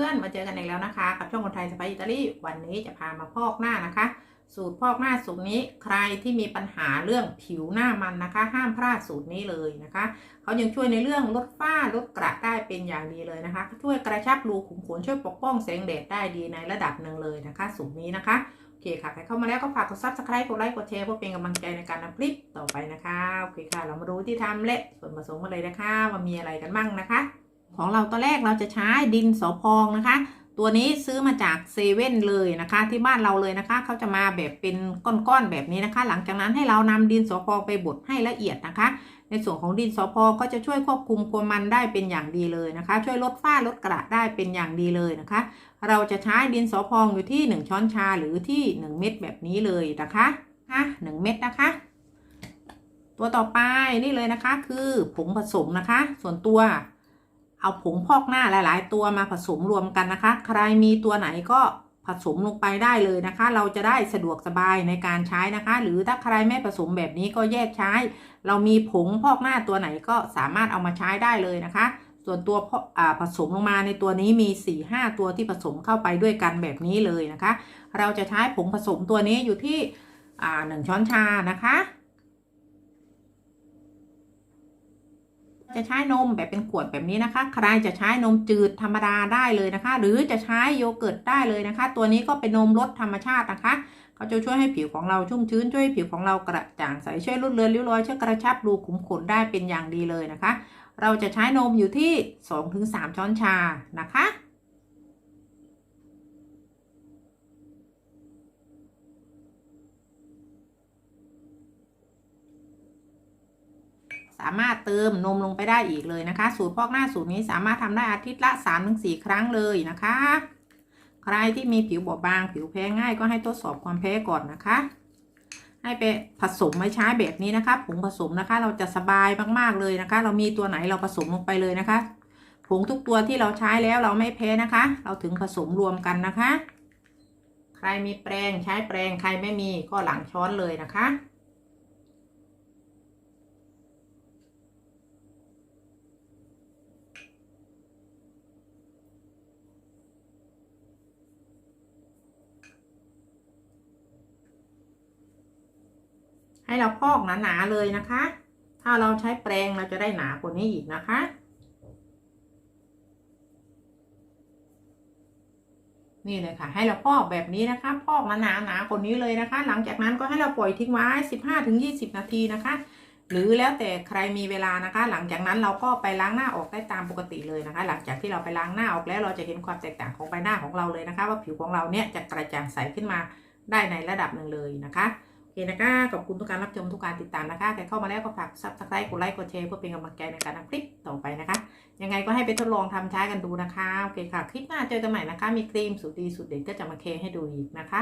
ื่อนมาเจอกันอีกแล้วนะคะ กับช่องคนไทยสไปอิตาลีวันนี้จะพามาพอกหน้านะคะ สูตรพอกหน้าสูตรนี้ใครที่มีปัญหาเรื่องผิวหน้ามันนะคะ ห้ามพลาดสูตรนี้เลยนะคะเขายังช่วยในเรื่องลดฝ้าลดกระได้เป็นอย่างดีเลยนะคะ ช่วยกระชับรูขุมขนช่วยปกป้องแสงแดดได้ดีในระดับหนึ่งเลยนะคะ สูตรนี้นะคะโอเคค่ะใครเข้ามาแล้วก็ฝากกด subscribe กดไลค์กดแชร์เพื่อเป็นกำลังใจในการทำคลิปต่อไปนะคะโอเคค่ะ เรามาดูที่ทำและส่วนผสมกันเลยนะคะว่ามีอะไรกันบ้างนะคะ ของเราตอนแรกเราจะใช้ดินสอพองนะคะ ตัวนี้ซื้อมาจากเซเว่นเลยนะคะ ที่บ้านเราเลยนะคะเขาจะมาแบบเป็นก้อนๆแบบนี้นะคะ หลังจากนั้นให้เรานำดินสอพองไปบดให้ละเอียดนะคะ ในส่วนของดินสอพองก็จะช่วยควบคุมความมันได้เป็นอย่างดีเลยนะคะ ช่วยลดฝ้าลดกระได้เป็นอย่างดีเลยนะคะ เราจะใช้ดินสอพองอยู่ที่ 1 ช้อนชาหรือที่ 1 เม็ดแบบนี้เลยนะคะค่ะ1เม็ดนะคะตัวต่อไปนี่เลยนะคะคือผงผสมนะคะ ส่วนตัว เอาผงพอกหน้าหลาย ๆ ตัวมาผสมรวมกันนะคะ ใครมีตัวไหนก็ผสมลงไปได้เลยนะคะ เราจะได้สะดวกสบายในการใช้นะคะ หรือถ้าใครไม่ผสมแบบนี้ก็แยกใช้ เรามีผงพอกหน้าตัวไหนก็สามารถเอามาใช้ได้เลยนะคะ ส่วนตัวผสมลงมาในตัวนี้มี 4-5 ตัวที่ผสมเข้าไปด้วยกันแบบนี้เลยนะคะ เราจะใช้ผงผสมตัวนี้อยู่ที่อ่าหนึ่งช้อนชานะคะ จะใช้นมแบบเป็นขวดแบบนี้นะคะ ใครจะใช้นมจืดธรรมดาได้เลยนะคะ หรือจะใช้โยเกิร์ตได้เลยนะคะ ตัวนี้ก็เป็นนมรสธรรมชาตินะคะเขาจะช่วยให้ผิวของเราชุ่มชื้นช่วยผิวของเรากระจ่างใสช่วยลดเลือนริ้วรอยช่วยกระชับรูขุมขนได้เป็นอย่างดีเลยนะคะ เราจะใช้นมอยู่ที่ 2-3 ช้อนชานะคะ สามารถเติมนมลงไปได้อีกเลยนะคะ สูตรพอกหน้าสูตรนี้สามารถทำได้อาทิตย์ละ 3-4 ครั้งเลยนะคะ ใครที่มีผิวบอบบาง ผิวแพ้ง่ายก็ให้ทดสอบความแพ้ก่อนนะคะ ให้ไปผสมไม่ใช้แบบนี้นะคะผงผสมนะคะ เราจะสบายมากๆเลยนะคะ เรามีตัวไหนเราผสมลงไปเลยนะคะผงทุกตัวที่เราใช้แล้วเราไม่แพ้นะคะ เราถึงผสมรวมกันนะคะ ใครมีแปรงใช้แปรงใครไม่มีก็หลังช้อนเลยนะคะ ให้เราพอกหนาๆเลยนะคะ ถ้าเราใช้แปรงเราจะได้หนากว่านี้อีกนะคะ นี่เลยค่ะ ให้เราพอกแบบนี้นะคะ พอกหนาๆหนาคนนี้เลยนะคะ หลังจากนั้นก็ให้เราปล่อยทิ้งไว้ 15-20 นาทีนะคะ หรือแล้วแต่ใครมีเวลานะคะ หลังจากนั้นเราก็ไปล้างหน้าออกได้ตามปกติเลยนะคะ หลังจากที่เราไปล้างหน้าออกแล้วเราจะเห็นความแตกต่างของใบหน้าของเราเลยนะคะ ว่าผิวของเราเนี่ยจะกระจ่างใสขึ้นมาได้ในระดับหนึ่งเลยนะคะ นะคะ ขอบคุณทุกการรับชมทุกการติดตามนะคะ ใครเข้ามาแล้วก็ฝากซับสไครต์กดไลค์กดแชร์เพื่อเป็นกำลังใจในการทำคลิปต่อไปนะคะ ยังไงก็ให้ไปทดลองทำใช้กันดูนะคะ โอเคค่ะ คลิปหน้าเจอกันใหม่นะคะ มีครีมสูตรดีสูตรเด็ดก็จะมาเคให้ดูอีกนะคะ